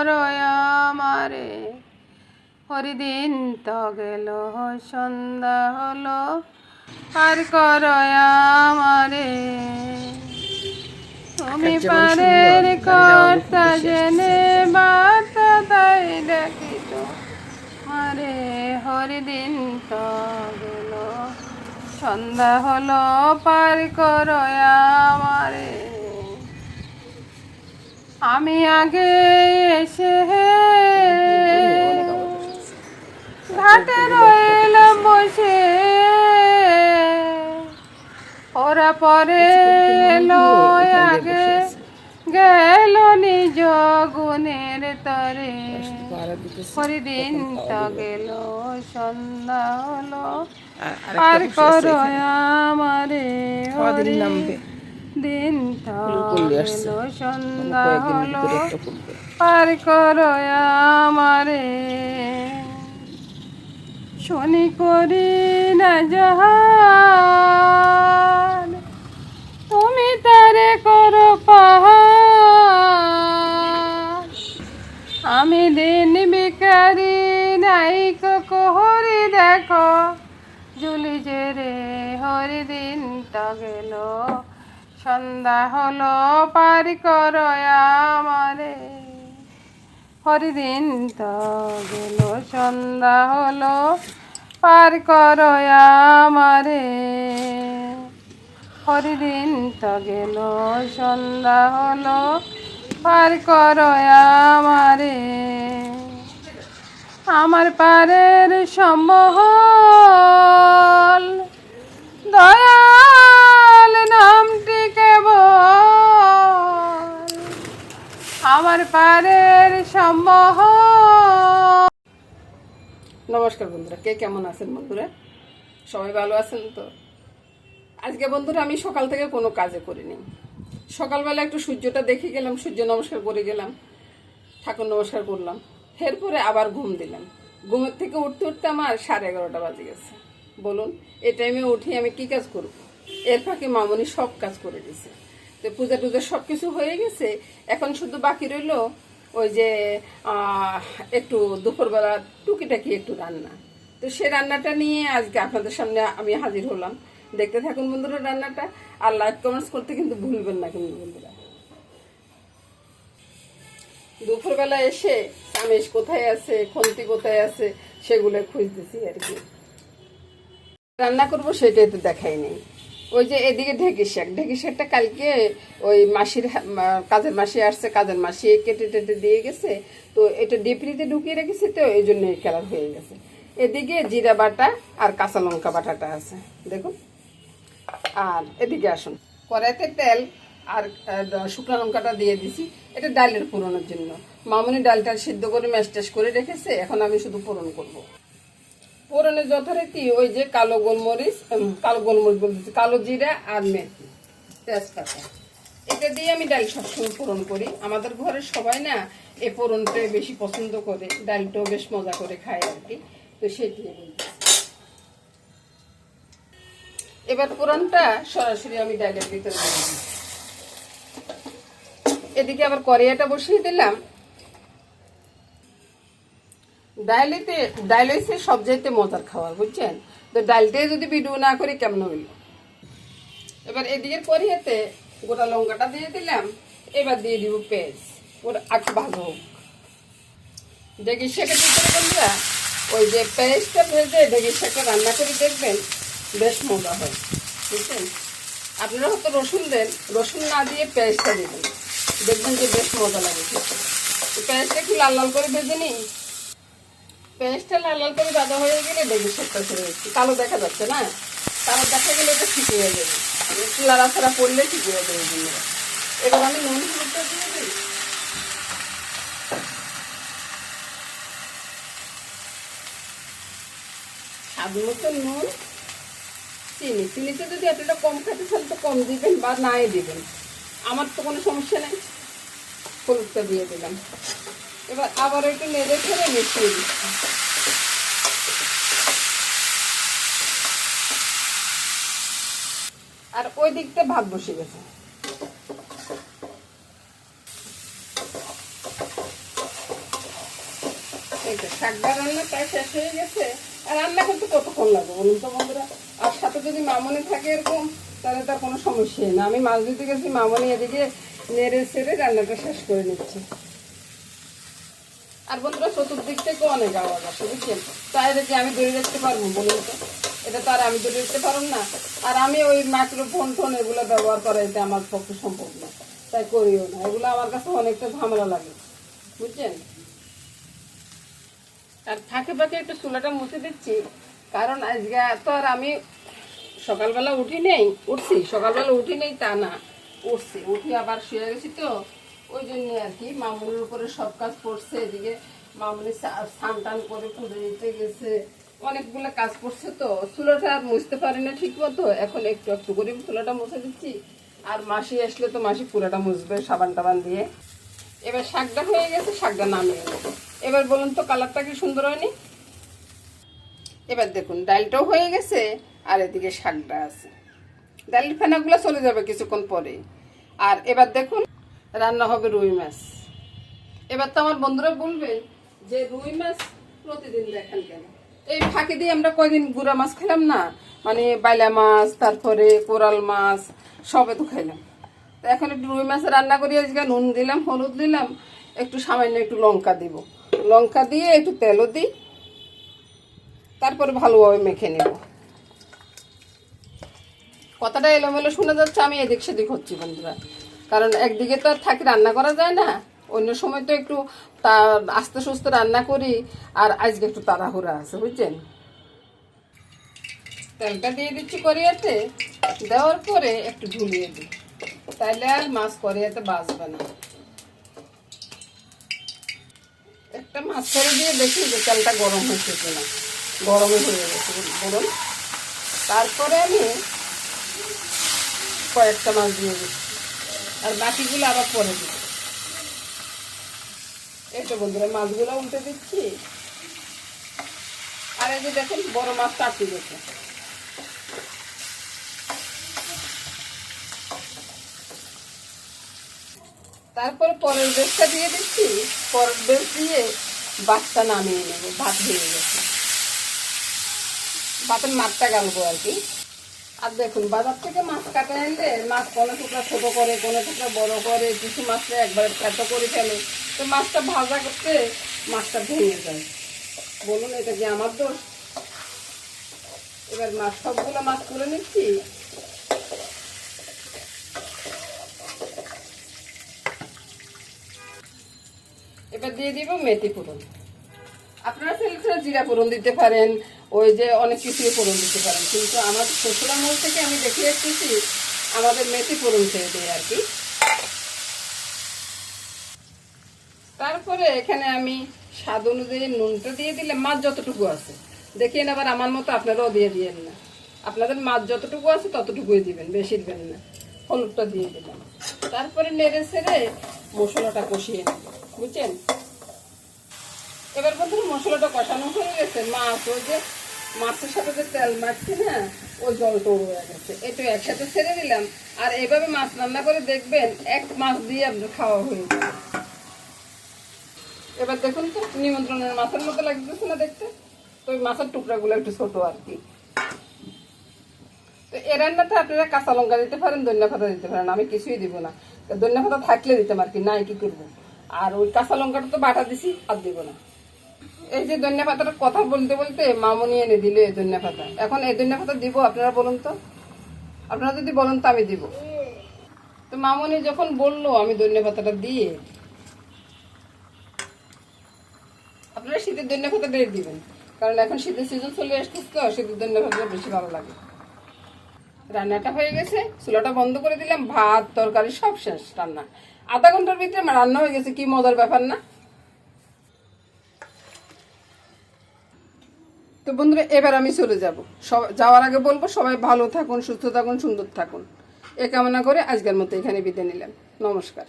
করো আমারে হরিদিন তো গেল সন্ধ্যা হলো পার করো আমারে তুমি পারের সুন্দর, কর্তা জেনে বার্তা তাই ডাকিত মারে হরিদিন তো গেল সন্ধ্যা হলো পার করো আমারে আমি আগে এসে ঘাটে রইলাম বসে। ওরা পরে আগে গেল নিজ গুণের তরে। হরিদিন তো গেল সন্ধ্যা হলো। আর করো আমারে হরি। দিন তো সন্ধ্যা হলো পার করো আমারে। শনি করি না জাহান। তুমি তারে করো পাহাড়। আমি দিন বিকারি নাইক কোহরি দেখো। জুলি যে রে হরি দিন তো গেল। সন্ধ্যা হলো, পারি করো হরিদিন তো গেল, সন্ধ্যা হলো, পার করো হরিদিন তো গেল, সন্ধ্যা হলো, পার করো আমারে। আমার পারের সম্মহল দয়াল নামটি কেবল আমার পারের নমস্কার বন্ধুরা, কে কেমন আছেন বন্ধুরা? সবাই ভালো আছেন তো? আজকে বন্ধুরা, আমি সকাল থেকে কোনো কাজে করিনি। সকালবেলা একটু সূর্যটা দেখে গেলাম, সূর্য নমস্কার করে গেলাম, ঠাকুর নমস্কার করলাম। এরপরে আবার ঘুম দিলাম। ঘুমের থেকে উঠতে উঠতে আমার সাড়ে এগারোটা বাজে গেছে। বলুন, এই টাইমে উঠি আমি কি কাজ করব? এর ফাঁকে মামনি সব কাজ করে দিছে। তো পূজা টুজা সব কিছু হয়ে গেছে, এখন শুধু বাকি রইল ওই যে একটু দুপুরবেলা টুকিটাকি একটু রান্না। তো সে রান্নাটা নিয়ে আজকে আপনাদের সামনে আমি হাজির হলাম। দেখতে থাকুন বন্ধুরা রান্নাটা। আর লাইক কমেন্টস করতে কিন্তু ভুলবেন না কিন্তু বন্ধুরা। দুপুরবেলা এসে আমেশ কোথায় আছে, খন্তি কোথায় আছে, সেগুলো খুঁজতেছি আর কি। রান্না করব সেটাই তো দেখাই নেই। ওই যে এদিকে ঢেকি শাক ঢেকি শাকটা কালকে ওই মাসির কাজের মাসি আসছে, কাজের মাসি কেটে টেটে দিয়ে গেছে। তো এটা ডিপরিতে ঢুকিয়ে রেখেছি তো, এই জন্য কালার হয়ে গেছে। এদিকে জিরা বাটা আর কাঁচা লঙ্কা বাটাটা আছে, দেখুন। আর এদিকে আসুন। কড়াইতে তেল আর শুকনো লঙ্কাটা দিয়ে দিছি। এটা ডালের পুরনের জন্য। মামনি ডালটা সিদ্ধ করে ম্যাশ করে রেখেছে, এখন আমি শুধু পূরণ করব। পূরণের যথারীতি ওই যে কালো গোলমরিচ কালো গোলমরিচ বলতেছি, কালো জিরা আর মেথি, তেজপাতা। এটা দিয়ে আমি ডাল সবসময় পূরণ করি। আমাদের ঘরে সবাই না এই পূরণটা বেশি পছন্দ করে, ডালটাও বেশ মজা করে খায় আর কি, তো সেটি এবার পুরানটা সরাসরি আমি ডালের ভিতরে এদিকে আবার করিয়াটা বসিয়ে দিলাম ডাইলেতে ডাইল হয়েছে সব চাইতে মজার খাবার, বুঝছেন? তো ডালটাই যদি ভিডিও না করি, কেমন হইল? এবার এদিকে করিয়াতে গোটা লঙ্কাটা দিয়ে দিলাম, এবার দিয়ে দিব পেঁয়াজ। ওটা আগে ভালো হোক। দেখি সেটা বন্ধুরা। ওই যে পেঁয়াজটা ভেজে দেখি সেটা রান্না করে দেখবেন, বেশ মজা হয়, বুঝছেন? আপনারা হয়তো রসুন দেন, রসুন না দিয়ে পেঁয়াজটা দেবেন। দেখবেন যে বেশ মজা লাগে পেঁয়াজটা একটু লাল লাল করে ভেজে নিই। পেঁয়াজটা লাল লাল করে ভাজা হয়ে গেলে দেখি সেটা ছেড়ে যাচ্ছে কালো দেখা যাচ্ছে না? কালো দেখা গেলে এটা ঠিক হয়ে যাবে। একটু লাড়াছাড়া পড়লে ঠিক হয়ে যাবে। এবার আমি নুন, হলুদটা দিয়ে দিই। স্বাদ মতো নুন, চিনি। চিনিতে যদি এতটা কম খেতে চান তো কম দিবেন বা নাই দিবেন। আমার তো কোনো সমস্যা নেই। হলুদটা দিয়ে দিলাম। এবার আবার একটু নেড়ে ফেলে মিশিয়ে দিচ্ছি। আর ওই দিকটা ভাত বসে গেছে রান্না প্রায় শেষ হয়ে গেছে। আর রান্না কতক্ষণ লাগবে বন্ধুরা? আর সাথে যদি থাকে এরকম, তাহলে কোনো সমস্যাই না। আমি মাছ দিতে গেছি, মামনি এদিকে নেড়ে সেড়ে রান্নাটা শেষ করে নিচ্ছি। আর বন্ধুরা, চতুর্দিক থেকে অনেক আওয়াজ আসে, বুঝছেন? তাই কি আমি দূরে রাখতে পারব বলুন তো। এটা তো আর আমি দূরে রাখতে পারব না। আর আমি ওই মাইক্রোফোন ফোন এগুলো ব্যবহার করা এটা আমার পক্ষে সম্ভব না। তাই করিও না। এগুলো আমার কাছে অনেকটা ঝামেলা লাগে, বুঝছেন? আর ফাঁকে ফাঁকে একটু চুলাটা মুছে দিচ্ছি, কারণ আজকে তো আর আমি সকালবেলা উঠি নেই, উঠছি। সকালবেলা উঠি নেই তা না, উঠছি। উঠি আবার শুয়ে গেছি তো ওই জন্য আর কি, মামুনির উপরে সব কাজ পড়ছে, এদিকে মামুনি স্নান টান করে পুজো দিতে গেছে। অনেকগুলো কাজ করছে তো, চুলাটা আর মুছতে পারি না ঠিক মতো এখন একটু একটু করে চুলাটা মুছে দিচ্ছি। আর মাসি আসলে তো মাসি পুরাটা মুছবে সাবান টাবান দিয়ে। এবার শাকটা হয়ে গেছে, শাকটা নামিয়ে এবার বলুন তো কালারটা কি সুন্দর হয়নি? এবার দেখুন, ডালটাও হয়ে গেছে, আর এদিকে শাকটা আছে। ডালের ফেনাগুলো চলে যাবে কিছুক্ষণ পরে। আর এবার দেখুন রান্না হবে রুই মাছ। এবার তো আমার বন্ধুরা বলবে যে রুই মাছ প্রতিদিন দেখেন কেন? এই ফাঁকে দিয়ে আমরা কয়দিন গুড়া মাছ খেলাম না? মানে বাইলা মাছ, তারপরে কোরাল মাছ, সবে তো খাইলাম। তো এখন একটু রুই মাছ রান্না করি, আজকে নুন দিলাম, হলুদ দিলাম, একটু সামান্য একটু লঙ্কা দিব। লঙ্কা দিয়ে একটু তেলও দিই, তারপরে ভালোভাবে মেখে নেব। কথাটা এলোমেলো শোনা যাচ্ছে, আমি এদিক সেদিক হচ্ছি বন্ধুরা। কারণ একদিকে তো আর থাকি রান্না করা যায় না, অন্য সময় তো একটু তা আস্তে সুস্তে রান্না করি, আর আজকে একটু তাড়াহুড়া আছে, বুঝছেন? তেলটা দিয়ে দিচ্ছি করিয়াতে দেওয়ার পরে একটু ঝুলিয়ে দিই। তাইলে আর মাছ করিয়াতে বাঁচবে না। একটা মাছ করে দিয়ে দেখি যে তেলটা গরম হয়েছে কিনা। গরমে হয়ে গেছে গরম তারপরে আমি কয়েকটা মাছ দিয়ে দিচ্ছি। আর বাকিগুলো আবার পরে দিচ্ছি এই তো বন্ধুরা, মাছগুলো উল্টে দিচ্ছি। আর এই যে দেখুন, বড় মাছ কাটি গেছে। তারপর পরের বেশটা দিয়ে দিচ্ছি। পরের বেশ দিয়ে ভাতটা নামিয়ে নেব, ভাত হয়ে গেছে। ভাতের মাছটা গালবো আর কি। আর দেখুন, বাজার থেকে মাছ কাটে আনলে মাছ কোনো টুকরা ছোট করে, কোনো টুকরা বড় করে, কিছু মাছটা একবারে ফেটো করে ফেলে। তো মাছটা ভাজা করতে মাছটা ভেঙে যায়। বলুন, এটা কি আমার দোষ? এবার মাছ, সবগুলো মাছ তুলে নিচ্ছি। এবার দিয়ে দিব মেথি ফোড়ন। আপনারা চাইলে জিরা ফোড়ন দিতে পারেন ওই যে অনেক কিছুই ফোড়ন দিতে পারেন। কিন্তু আমার শ্বশুরামূল থেকে আমি দেখে এসেছি, আমাদের মেথি ফোড়ন খেয়ে দেয় আর কি। তারপরে এখানে আমি স্বাদ অনুযায়ী নুনটা দিয়ে দিলে মাছ যতটুকু আছে। দেখিয়ে আবার আমার মতো আপনারাও দিয়ে দিয়েন না। আপনাদের মাছ যতটুকু আছে ততটুকুই দিবেন, বেশি দিবেন না। হলুদটা দিয়ে দিলাম। তারপরে নেড়ে ছেড়ে মশলাটা কষিয়ে নেব। বুঝছেন? এবার বন্ধুরা, মশলাটা কষানো হয়ে গেছে। মাছ ওই যে মাছের সাথে যে তেল মারছি না ওই জলটা হয়ে গেছে। একটু একসাথে ছেড়ে দিলাম, আর এইভাবে মাছ রান্না করে দেখবেন, এক মাছ দিয়ে আপনার খাওয়া হয়ে যাবে। এবার দেখুন তো, নিমন্ত্রণের মাছের মতো লাগতেছে না দেখতে? তো ওই মাছের টুকরাগুলো একটু ছোট আর কি। তো এ রান্নাতে আপনারা কাঁচা লঙ্কা দিতে পারেন, ধনিয়া পাতা দিতে পারেন, আমি কিছুই দিব না। তো ধনিয়া পাতা থাকলে দিতাম আর কি, নাই কি করব? আর ওই কাঁচা লঙ্কাটা তো বাটা দিছি, আর দিব না। এই যে ধনিয়া পাতার কথা বলতে বলতে মামনি এনে দিল এই ধনিয়া পাতা। এখন এই ধনিয়া পাতা দিব আপনারা বলুন তো? আপনারা যদি বলেন তো আমি দিব। তো মামনি যখন বলল, আমি ধনিয়া পাতাটা দিয়ে, আপনারা শীতের ধনিয়া পাতা দিয়ে দিবেন। কারণ এখন শীতের সিজন চলে আসতেছে তো, শীতের ধনিয়া পাতা বেশি ভালো লাগে। রান্নাটা হয়ে গেছে, চুলাটা বন্ধ করে দিলাম, ভাত, তরকারি সব শেষ রান্না। আধা ঘণ্টার ভিতরে আমার রান্না হয়ে গেছে, কি মজার ব্যাপার না? তো বন্ধুরা, এবার আমি চলে যাব। সব যাওয়ার আগে বলব, সবাই ভালো থাকুন, সুস্থ থাকুন, সুন্দর থাকুন। এ কামনা করে আজকের মতো এখানে বিদায় নিলাম। নমস্কার।